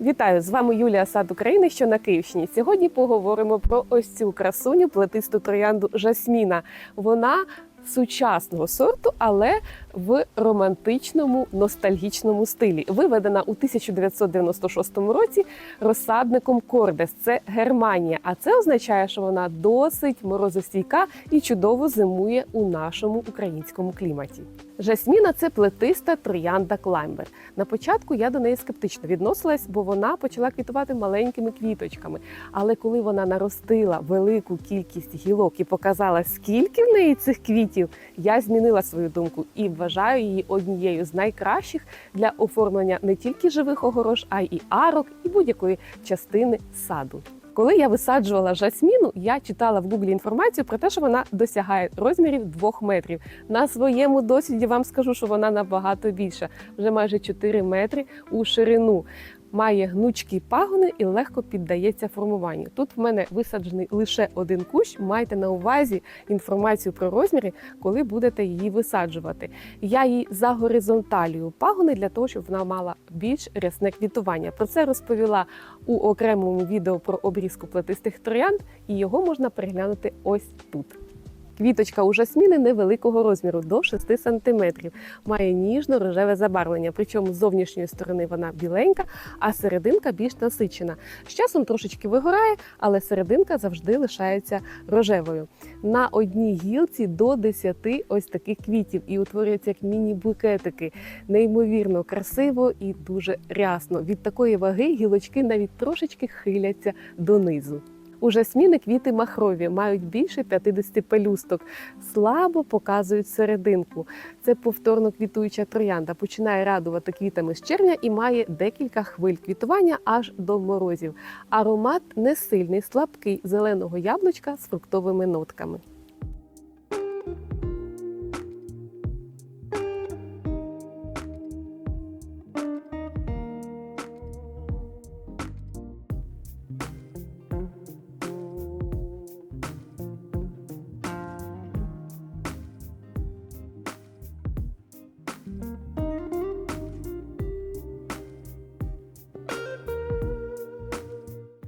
Вітаю з вами Юлія Сад України, що на Київщині. Сьогодні поговоримо про ось цю красуню плетисту троянду Жасміна. Вона сучасного сорту, але в романтичному ностальгічному стилі. Виведена у 1996 році розсадником Кордес. Це Германія. А це означає, що вона досить морозостійка і чудово зимує у нашому українському кліматі. Жасміна це плетиста троянда клаймбер. На початку я до неї скептично відносилась, бо вона почала квітувати маленькими квіточками. Але коли вона наростила велику кількість гілок і показала, скільки в неї цих квітів, я змінила свою думку і вважаю її однією з найкращих для оформлення не тільки живих огорож, а й арок і будь-якої частини саду. Коли я висаджувала жасміну, я читала в гуглі інформацію про те, що вона досягає розмірів 2 метрів. На своєму досвіді вам скажу, що вона набагато більша, вже майже 4 метри у ширину. Має гнучкі пагони і легко піддається формуванню. Тут в мене висаджений лише один кущ. Майте на увазі інформацію про розміри, коли будете її висаджувати. Я її за горизонталію пагони для того, щоб вона мала більш рясне квітування. Про це розповіла у окремому відео про обрізку плетистих троянд, і його можна переглянути ось тут. Квіточка у жасміни невеликого розміру до 6 см. Має ніжно-рожеве забарвлення. Причому з зовнішньої сторони вона біленька, а серединка більш насичена. З часом трошечки вигорає, але серединка завжди лишається рожевою. На одній гілці до 10 ось таких квітів і утворюються як міні-букетики. Неймовірно красиво і дуже рясно. Від такої ваги гілочки навіть трошечки хиляться донизу. У жасміни квіти махрові, мають більше 50 пелюсток, слабо показують серединку. Це повторно квітуюча троянда. Починає радувати квітами з червня і має декілька хвиль квітування аж до морозів. Аромат не сильний, слабкий зеленого яблучка з фруктовими нотками.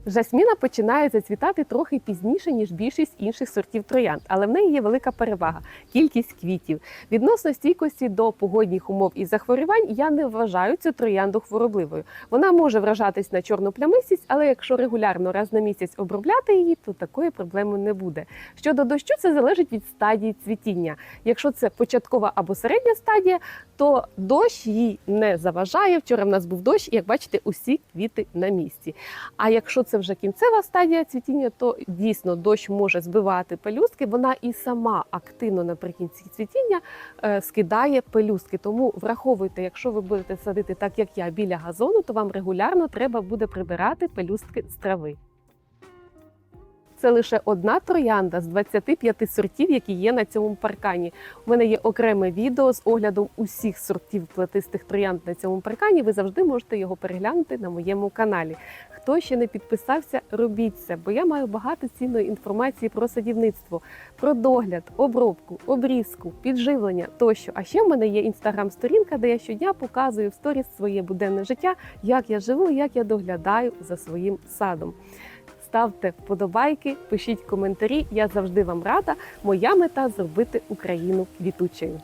Жасміна починає зацвітати трохи пізніше, ніж більшість інших сортів троянд, але в неї є велика перевага кількість квітів. Відносно стійкості до погодних умов і захворювань я не вважаю цю троянду хворобливою. Вона може вражатись на чорну плямистість, але якщо регулярно раз на місяць обробляти її, то такої проблеми не буде. Щодо дощу, це залежить від стадії цвітіння. Якщо це початкова або середня стадія, то дощ їй не заважає. Вчора в нас був дощ, і як бачите, усі квіти на місці. А якщо це вже кінцева стадія цвітіння, то дійсно дощ може збивати пелюстки. Вона і сама активно наприкінці цвітіння е, скидає пелюстки. Тому враховуйте, якщо ви будете садити так, як я, біля газону, то вам регулярно треба буде прибирати пелюстки з трави. Це лише одна троянда з 25 сортів, які є на цьому паркані. У мене є окреме відео з оглядом усіх сортів плетистих троянд на цьому паркані. Ви завжди можете його переглянути на моєму каналі. Хто ще не підписався, робіть це, бо я маю багато цінної інформації про садівництво, про догляд, обробку, обрізку, підживлення тощо. А ще в мене є інстаграм-сторінка, де я щодня показую в сторіс своє буденне життя, як я живу, як я доглядаю за своїм садом. Ставте вподобайки, пишіть коментарі. Я завжди вам рада. Моя мета зробити Україну квітучою.